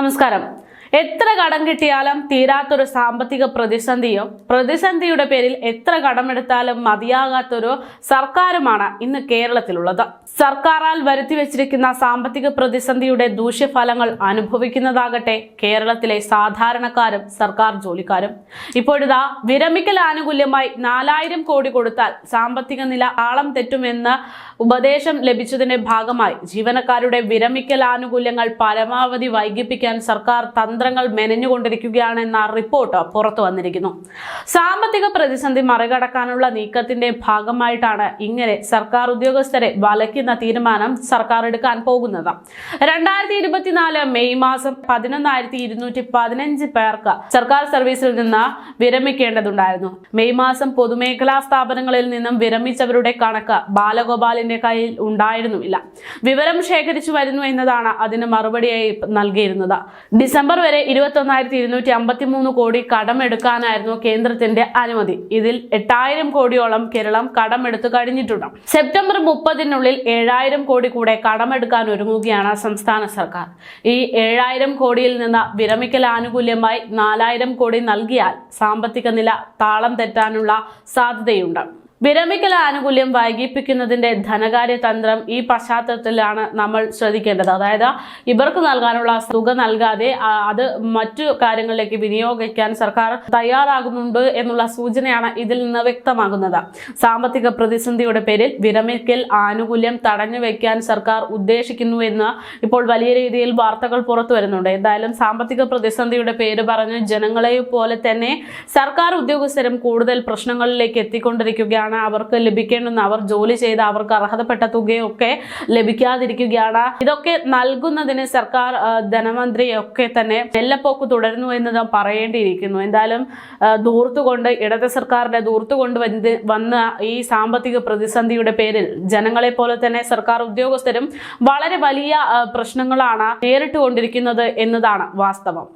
നമസ്കാരം. എത്ര കടം കിട്ടിയാലും തീരാത്തൊരു സാമ്പത്തിക പ്രതിസന്ധിയും പ്രതിസന്ധിയുടെ പേരിൽ എത്ര കടമെടുത്താലും മതിയാകാത്തൊരു സർക്കാരുമാണ് ഇന്ന് കേരളത്തിലുള്ളത്. സർക്കാരാൽ വരുത്തി വെച്ചിരിക്കുന്ന സാമ്പത്തിക പ്രതിസന്ധിയുടെ ദൂഷ്യഫലങ്ങൾ അനുഭവിക്കുന്നതാകട്ടെ കേരളത്തിലെ സാധാരണക്കാരും സർക്കാർ ജോലിക്കാരും. ഇപ്പോഴിതാ വിരമിക്കൽ ആനുകൂല്യമായി നാലായിരം കോടി കൊടുത്താൽ സാമ്പത്തിക നില ആളം തെറ്റുമെന്ന് ഉപദേശം ലഭിച്ചതിന്റെ ഭാഗമായി ജീവനക്കാരുടെ വിരമിക്കൽ ആനുകൂല്യങ്ങൾ പരമാവധി വൈകിപ്പിക്കാൻ സർക്കാർ തന്ത്രങ്ങൾ മെനഞ്ഞുകൊണ്ടിരിക്കുകയാണെന്ന റിപ്പോർട്ട് പുറത്തു വന്നിരിക്കുന്നു. സാമ്പത്തിക പ്രതിസന്ധി മറികടക്കാനുള്ള നീക്കത്തിന്റെ ഭാഗമായിട്ടാണ് ഇങ്ങനെ സർക്കാർ ഉദ്യോഗസ്ഥരെ വലയ്ക്കുന്ന തീരുമാനം സർക്കാർ എടുക്കാൻ പോകുന്നത്. രണ്ടായിരത്തി ഇരുപത്തിനാല് മെയ് മാസം പതിനൊന്നായിരത്തി ഇരുന്നൂറ്റി പതിനഞ്ച് പേർക്ക് സർക്കാർ സർവീസിൽ നിന്ന് വിരമിക്കേണ്ടതുണ്ടായിരുന്നു. മെയ് മാസം പൊതുമേഖലാ സ്ഥാപനങ്ങളിൽ നിന്നും വിരമിച്ചവരുടെ കണക്ക് ബാലഗോപാലിന്റെ കയ്യിൽ ഉണ്ടായിരുന്നില്ല വിവരം ശേഖരിച്ചു വരുന്നു എന്നതാണ് അതിന് മറുപടിയായി നൽകിയിരുന്നത്. ഡിസംബർ വരെ ഇരുപത്തൊന്നായിരത്തി ഇരുന്നൂറ്റി അമ്പത്തി മൂന്ന് കോടി കടമെടുക്കാനായിരുന്നു കേന്ദ്രത്തിന്റെ അനുമതി. ഇതിൽ എട്ടായിരം കോടിയോളം കേരളം കടമെടുത്തു കഴിഞ്ഞിട്ടുണ്ട്. സെപ്റ്റംബർ മുപ്പതിനുള്ളിൽ ഏഴായിരം കോടി കൂടെ കടമെടുക്കാൻ ഒരുങ്ങുകയാണ് സംസ്ഥാന സർക്കാർ. ഈ ഏഴായിരം കോടിയിൽ നിന്ന് വിരമിക്കൽ ആനുകൂല്യമായി നാലായിരം കോടി നൽകിയാൽ സാമ്പത്തിക നില താളം തെറ്റാനുള്ള സാധ്യതയുണ്ട്. വിരമിക്കൽ ആനുകൂല്യം വൈകിപ്പിക്കുന്നതിന്റെ ധനകാര്യ തന്ത്രം ഈ പശ്ചാത്തലത്തിലാണ് നമ്മൾ ശ്രദ്ധിക്കേണ്ടത്. അതായത് ഇവർക്ക് നൽകാനുള്ള തുക നൽകാതെ അത് മറ്റു കാര്യങ്ങളിലേക്ക് വിനിയോഗിക്കാൻ സർക്കാർ തയ്യാറാകുന്നുണ്ട് എന്നുള്ള സൂചനയാണ് ഇതിൽ നിന്ന് വ്യക്തമാകുന്നത്. സാമ്പത്തിക പ്രതിസന്ധിയുടെ പേരിൽ വിരമിക്കൽ ആനുകൂല്യം തടഞ്ഞു വെക്കാൻ സർക്കാർ ഉദ്ദേശിക്കുന്നു എന്ന് ഇപ്പോൾ വലിയ രീതിയിൽ വാർത്തകൾ പുറത്തു വരുന്നുണ്ട്. എന്തായാലും സാമ്പത്തിക പ്രതിസന്ധിയുടെ പേര് പറഞ്ഞ് ജനങ്ങളെ പോലെ തന്നെ സർക്കാർ ഉദ്യോഗസ്ഥരും കൂടുതൽ പ്രശ്നങ്ങളിലേക്ക് എത്തിക്കൊണ്ടിരിക്കുകയാണ്. അവർക്ക് ലഭിക്കേണ്ടുന്ന അവർ ജോലി ചെയ്ത് അവർക്ക് അർഹതപ്പെട്ട തുകയൊക്കെ ലഭിക്കാതിരിക്കുകയാണ്. ഇതൊക്കെ നൽകുന്നതിന് സർക്കാർ ധനമന്ത്രിയൊക്കെ തന്നെ വെല്ലപ്പോക്ക് തുടരുന്നു എന്ന് നാം പറയേണ്ടിയിരിക്കുന്നു. എന്തായാലും ദൂർത്തുകൊണ്ട് ഇടത് സർക്കാരിന്റെ ദൂർത്തുകൊണ്ട് വന്ന് ഈ സാമ്പത്തിക പ്രതിസന്ധിയുടെ പേരിൽ ജനങ്ങളെ പോലെ തന്നെ സർക്കാർ ഉദ്യോഗസ്ഥരും വളരെ വലിയ പ്രശ്നങ്ങളാണ് നേരിട്ടുകൊണ്ടിരിക്കുന്നത് എന്നതാണ് വാസ്തവം.